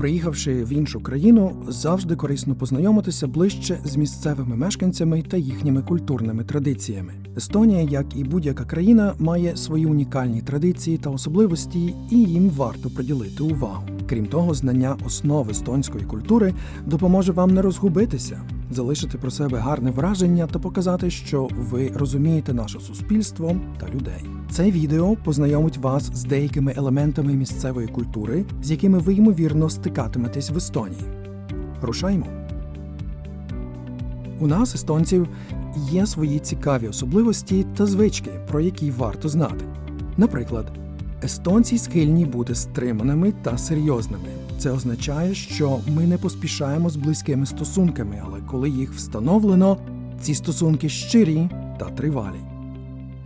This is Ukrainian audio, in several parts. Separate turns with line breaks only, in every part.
Приїхавши в іншу країну, завжди корисно познайомитися ближче з місцевими мешканцями та їхніми культурними традиціями. Естонія, як і будь-яка країна, має свої унікальні традиції та особливості, і їм варто приділити увагу. Крім того, знання основ естонської культури допоможе вам не розгубитися, залишити про себе гарне враження та показати, що ви розумієте наше суспільство та людей. Це відео познайомить вас з деякими елементами місцевої культури, з якими ви ймовірно стикатиметесь в Естонії. Рушаймо. У нас, естонців, є свої цікаві особливості та звички, про які варто знати. Наприклад, естонці схильні бути стриманими та серйозними. Це означає, що ми не поспішаємо з близькими стосунками, але коли їх встановлено, ці стосунки щирі та тривалі.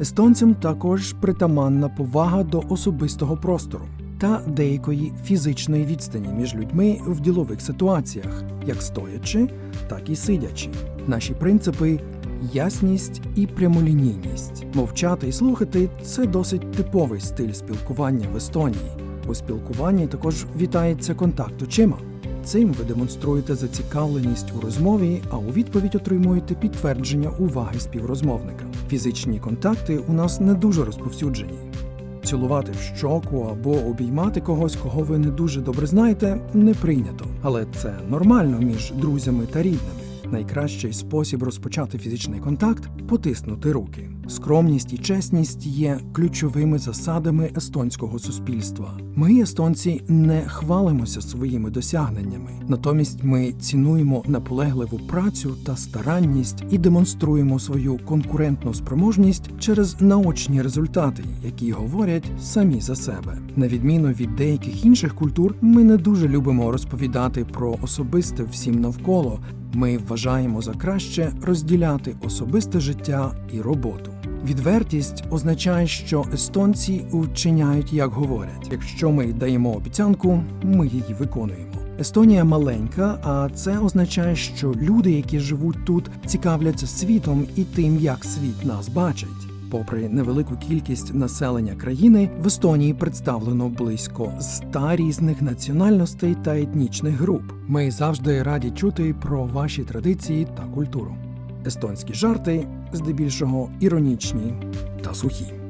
Естонцям також притаманна повага до особистого простору та деякої фізичної відстані між людьми в ділових ситуаціях, як стоячи, так і сидячи. Наші принципи ясність і прямолінійність. Мовчати і слухати це досить типовий стиль спілкування в Естонії. У спілкуванні також вітається контакт очима. Цим ви демонструєте зацікавленість у розмові, а у відповідь отримуєте підтвердження уваги співрозмовника. Фізичні контакти у нас не дуже розповсюджені. Цілувати в щоку або обіймати когось, кого ви не дуже добре знаєте, не прийнято. Але це нормально між друзями та рідними. Найкращий спосіб розпочати фізичний контакт потиснути руки. Скромність і чесність є ключовими засадами естонського суспільства. Ми, естонці, не хвалимося своїми досягненнями, натомість ми цінуємо наполегливу працю та старанність і демонструємо свою конкурентну спроможність через наочні результати, які говорять самі за себе. На відміну від деяких інших культур, ми не дуже любимо розповідати про особисте всім навколо. Ми вважаємо за краще розділяти особисте життя і роботу. Відвертість означає, що естонці вчиняють, як говорять. Якщо ми даємо обіцянку, ми її виконуємо. Естонія маленька, а це означає, що люди, які живуть тут, цікавляться світом і тим, як світ нас бачить. Попри невелику кількість населення країни, в Естонії представлено близько ста різних національностей та етнічних груп. Ми завжди раді чути про ваші традиції та культуру. Естонські жарти здебільшого іронічні та сухі.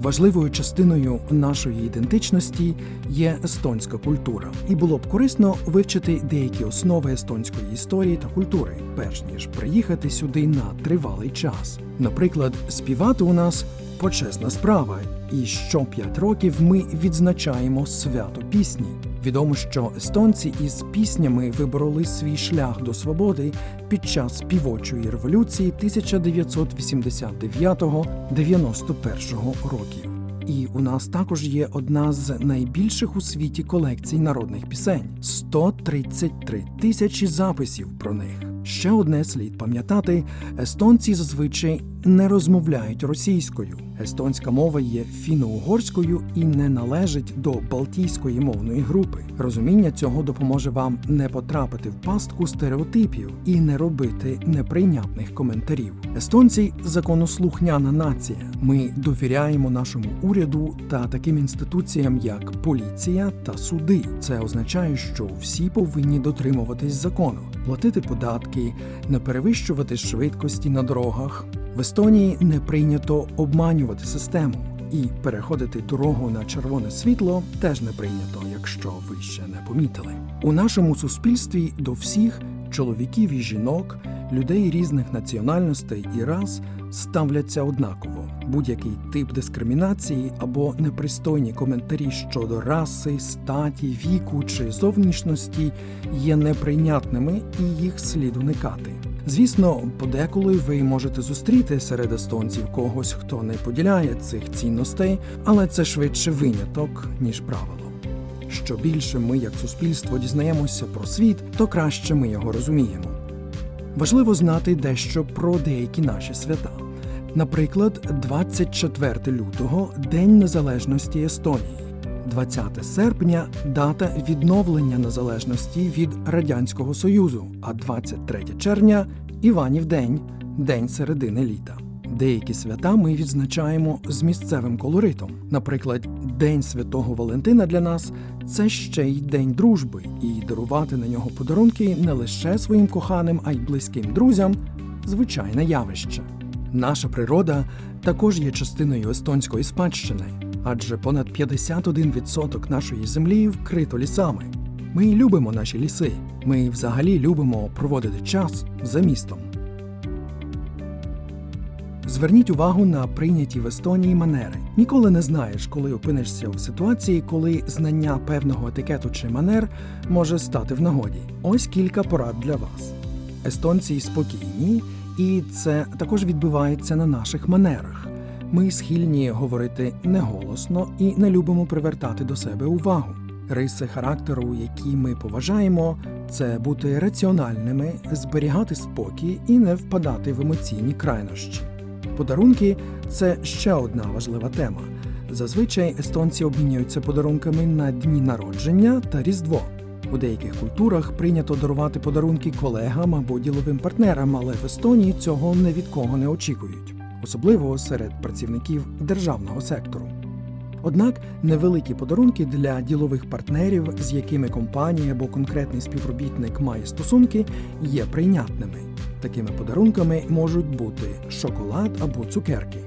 Важливою частиною нашої ідентичності є естонська культура, і було б корисно вивчити деякі основи естонської історії та культури, перш ніж приїхати сюди на тривалий час. Наприклад, співати у нас почесна справа, і що п'ять років ми відзначаємо свято пісні. Відомо, що естонці із піснями вибороли свій шлях до свободи під час співочої революції 1989-91 років. І у нас також є одна з найбільших у світі колекцій народних пісень 133 тисячі записів про них. Ще одне слід пам'ятати: естонці зазвичай не розмовляють російською. Естонська мова є фіно-угорською і не належить до балтійської мовної групи. Розуміння цього допоможе вам не потрапити в пастку стереотипів і не робити неприйнятних коментарів. Естонці законослухняна нація. Ми довіряємо нашому уряду та таким інституціям, як поліція та суди. Це означає, що всі повинні дотримуватись закону, платити податки, не перевищувати швидкості на дорогах. В Естонії не прийнято обманювати систему, і переходити дорогу на червоне світло теж не прийнято, якщо ви ще не помітили. У нашому суспільстві до всіх чоловіків і жінок, людей різних національностей і рас ставляться однаково. Будь-який тип дискримінації або непристойні коментарі щодо раси, статі, віку чи зовнішності є неприйнятними і їх слід уникати. Звісно, подеколи ви можете зустріти серед естонців когось, хто не поділяє цих цінностей, але це швидше виняток, ніж правило. Що більше ми, як суспільство, дізнаємося про світ, то краще ми його розуміємо. Важливо знати дещо про деякі наші свята. Наприклад, 24 лютого День Незалежності Естонії. 20 серпня дата відновлення незалежності від Радянського Союзу, а 23 червня Іванів день, день середини літа. Деякі свята ми відзначаємо з місцевим колоритом. Наприклад, День Святого Валентина для нас це ще й день дружби, і дарувати на нього подарунки не лише своїм коханим, а й близьким друзям звичайне явище. Наша природа також є частиною естонської спадщини, адже понад 51% нашої землі вкрито лісами. Ми любимо наші ліси. Ми взагалі любимо проводити час за містом. Зверніть увагу на прийняті в Естонії манери. Ніколи не знаєш, коли опинишся в ситуації, коли знання певного етикету чи манер може стати в нагоді. Ось кілька порад для вас. Естонці спокійні, і це також відбивається на наших манерах. Ми схильні говорити неголосно і не любимо привертати до себе увагу. Риси характеру, які ми поважаємо, це бути раціональними, зберігати спокій і не впадати в емоційні крайнощі. Подарунки це ще одна важлива тема. Зазвичай естонці обмінюються подарунками на дні народження та Різдво. У деяких культурах прийнято дарувати подарунки колегам або діловим партнерам, але в Естонії цього ні від кого не очікують, особливо серед працівників державного сектору. Однак невеликі подарунки для ділових партнерів, з якими компанія або конкретний співробітник має стосунки, є прийнятними. Такими подарунками можуть бути шоколад або цукерки.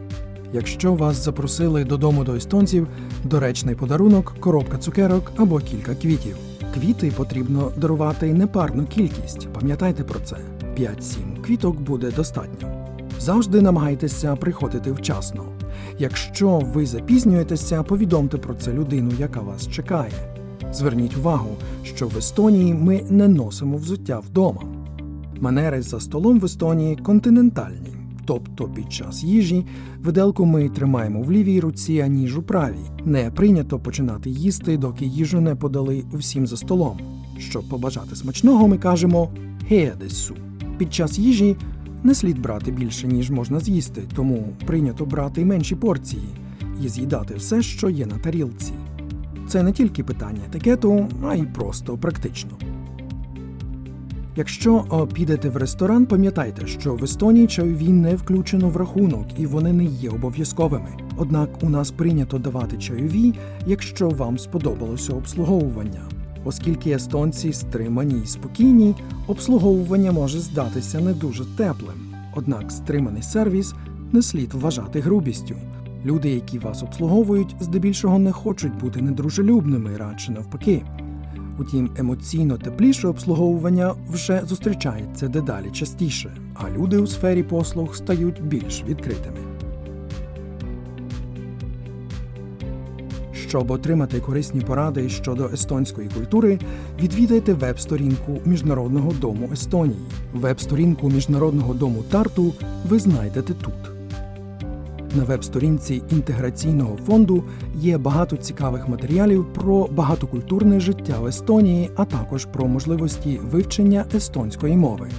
Якщо вас запросили додому до естонців, доречний подарунок, коробка цукерок або кілька квітів. Квіти потрібно дарувати непарну кількість. Пам'ятайте про це. 5-7 квіток буде достатньо. Завжди намагайтеся приходити вчасно. Якщо ви запізнюєтеся, повідомте про це людину, яка вас чекає. Зверніть увагу, що в Естонії ми не носимо взуття вдома. Манери за столом в Естонії континентальні, тобто під час їжі виделку ми тримаємо в лівій руці, а ніж у правій. Не прийнято починати їсти, доки їжу не подали всім за столом. Щоб побажати смачного, ми кажемо «геадесу». Під час їжі не слід брати більше, ніж можна з'їсти, тому прийнято брати менші порції і з'їдати все, що є на тарілці. Це не тільки питання етикету, а й просто практично. Якщо підете в ресторан, пам'ятайте, що в Естонії чайові не включено в рахунок і вони не є обов'язковими. Однак у нас прийнято давати чайові, якщо вам сподобалося обслуговування. Оскільки естонці стримані і спокійні, обслуговування може здатися не дуже теплим. Однак стриманий сервіс не слід вважати грубістю. Люди, які вас обслуговують, здебільшого не хочуть бути недружелюбними, радше навпаки. Утім, емоційно тепліше обслуговування вже зустрічається дедалі частіше, а люди у сфері послуг стають більш відкритими. Щоб отримати корисні поради щодо естонської культури, відвідайте веб-сторінку Міжнародного дому Естонії. Веб-сторінку Міжнародного дому Тарту ви знайдете тут. На веб-сторінці інтеграційного фонду є багато цікавих матеріалів про багатокультурне життя в Естонії, а також про можливості вивчення естонської мови.